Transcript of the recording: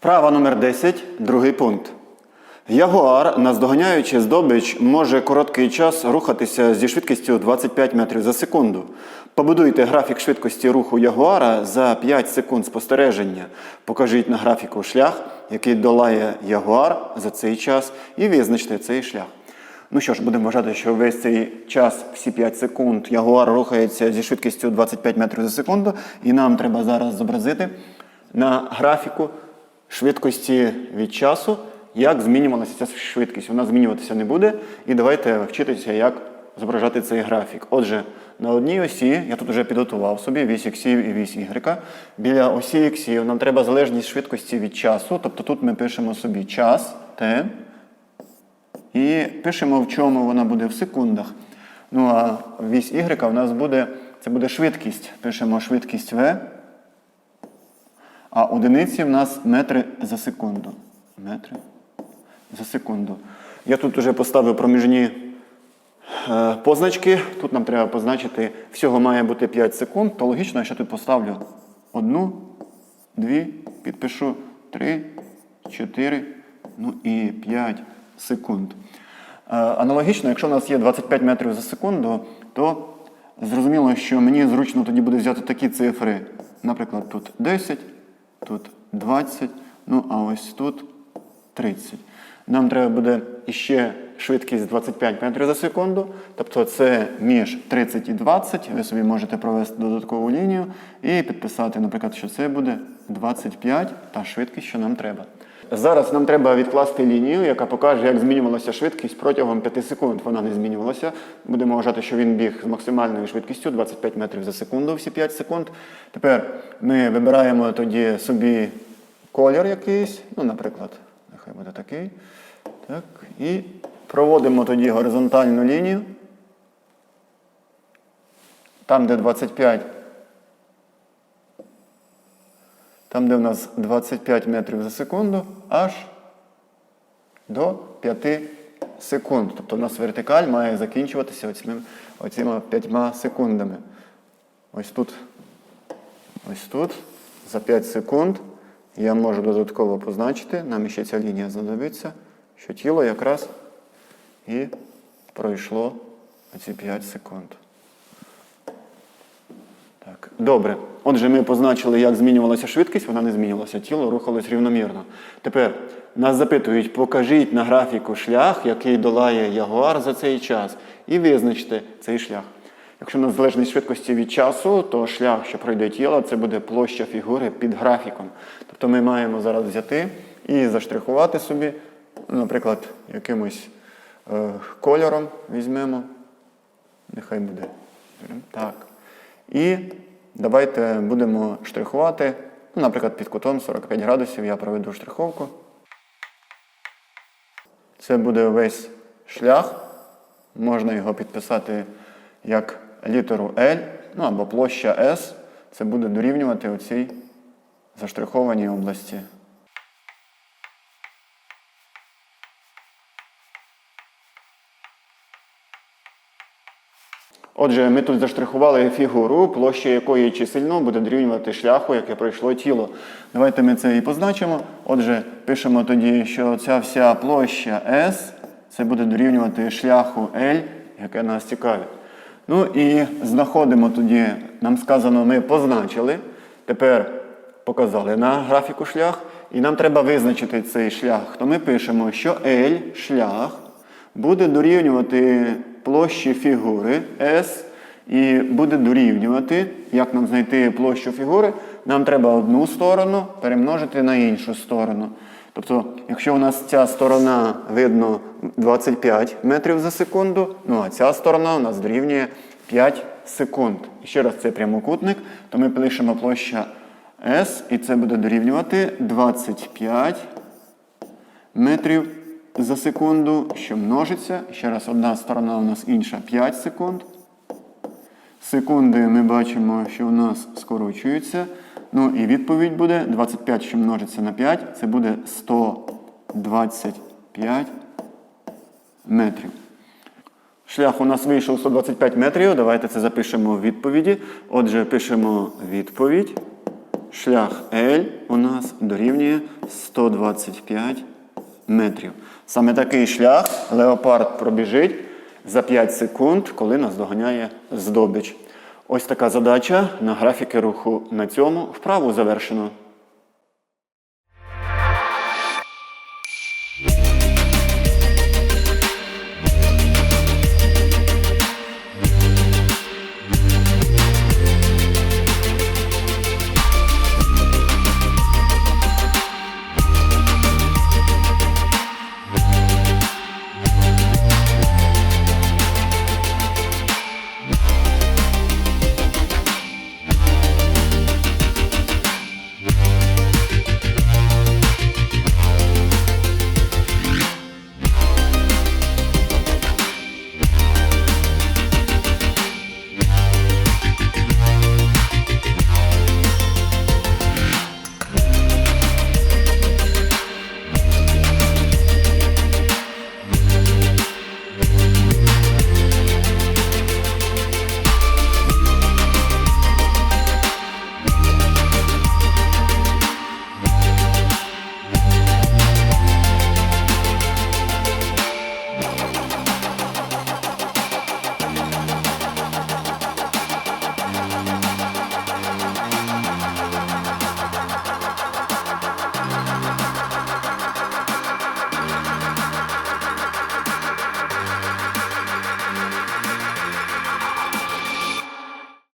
Вправа номер 10, другий пункт. Ягуар, наздоганяючи здобич, може короткий час рухатися зі швидкістю 25 метрів за секунду. Побудуйте графік швидкості руху Ягуара за 5 секунд спостереження. Покажіть на графіку шлях, який долає Ягуар за цей час, і визначте цей шлях. Ну що ж, будемо вважати, що весь цей час, всі 5 секунд, Ягуар рухається зі швидкістю 25 метрів за секунду, і нам треба зараз зобразити на графіку швидкості від часу, як змінювалася ця швидкість. Вона змінюватися не буде. І давайте вчитися, як зображати цей графік. Отже, на одній осі, я тут вже підготував собі вісь іксів і вісь ігрека. Біля осі іксів нам треба залежність швидкості від часу. Тобто тут ми пишемо собі час t, і пишемо, в чому вона буде в секундах. Ну а вісь y в нас буде, це буде швидкість. Пишемо швидкість v. А одиниці в нас метри за секунду. Метри за секунду. Я тут вже поставив проміжні е, позначки. Тут нам треба позначити, всього має бути 5 секунд, то логічно, я ще тут поставлю одну, дві, підпишу 3, 4, ну і 5 секунд. Е, Аналогічно, якщо у нас є 25 метрів за секунду, то зрозуміло, що мені зручно тоді буде взяти такі цифри. Наприклад, тут 10, тут 20, ну а ось тут 30. Нам треба буде іще швидкість 25 метрів за секунду. Тобто це між 30 і 20. Ви собі можете провести додаткову лінію і підписати, наприклад, що це буде 25 та швидкість, що нам треба. Зараз нам треба відкласти лінію, яка покаже, як змінювалася швидкість протягом 5 секунд. Вона не змінювалася. Будемо вважати, що він біг з максимальною швидкістю 25 метрів за секунду, всі 5 секунд. Тепер ми вибираємо тоді собі колір якийсь, ну, наприклад, нехай буде такий. Так, і проводимо тоді горизонтальну лінію. Там, де 25. Там, де в нас 25 метрів за секунду, аж до 5 секунд. Тобто у нас вертикаль має закінчуватися оціми, оціми 5 секундами. Ось тут. Ось тут. За 5 секунд я можу додатково позначити, нам ще ця лінія знадобиться, що тіло якраз і пройшло оці 5 секунд. Так, добре. Отже, ми позначили, як змінювалася швидкість, вона не змінювалася, тіло рухалось рівномірно. Тепер нас запитують, покажіть на графіку шлях, який долає ягуар за цей час, і визначте цей шлях. Якщо у залежність швидкості від часу, то шлях, що пройде тіло, це буде площа фігури під графіком. Тобто ми маємо зараз взяти і заштрихувати собі, наприклад, якимось е, кольором візьмемо. Нехай буде. Так. І давайте будемо штрихувати. Ну, наприклад, під кутом 45 градусів я проведу штриховку. Це буде весь шлях. Можна його підписати як літеру L, ну або площа S. Це буде дорівнювати оцій заштрихованій області. Отже, ми тут заштрихували фігуру, площа якої чисельно буде дорівнювати шляху, яке пройшло тіло. Давайте ми це і позначимо. Отже, пишемо тоді, що ця вся площа S це буде дорівнювати шляху L, яке нас цікавить. Ну і знаходимо тоді, нам сказано, ми позначили. Тепер показали на графіку шлях. І нам треба визначити цей шлях. То ми пишемо, що L шлях буде дорівнювати площі фігури S і буде дорівнювати, як нам знайти площу фігури, нам треба одну сторону перемножити на іншу сторону. Тобто, якщо у нас ця сторона видно 25 метрів за секунду, ну а ця сторона у нас дорівнює 5 секунд. І ще раз це прямокутник, то ми пишемо площа S, і це буде дорівнювати 25 метрів за секунду, що множиться. Ще раз, одна сторона у нас інша 5 секунд. Секунди ми бачимо, що у нас скорочуються. Ну і відповідь буде 25, що множиться на 5, це буде 125 метрів. Шлях у нас вийшов 125 метрів. Давайте це запишемо в відповіді. Отже, пишемо відповідь. шлях L у нас дорівнює 125 метрів. Саме такий шлях леопард пробіжить за 5 секунд, коли наздоганяє здобич. Ось така задача на графіки руху на цьому вправу завершено.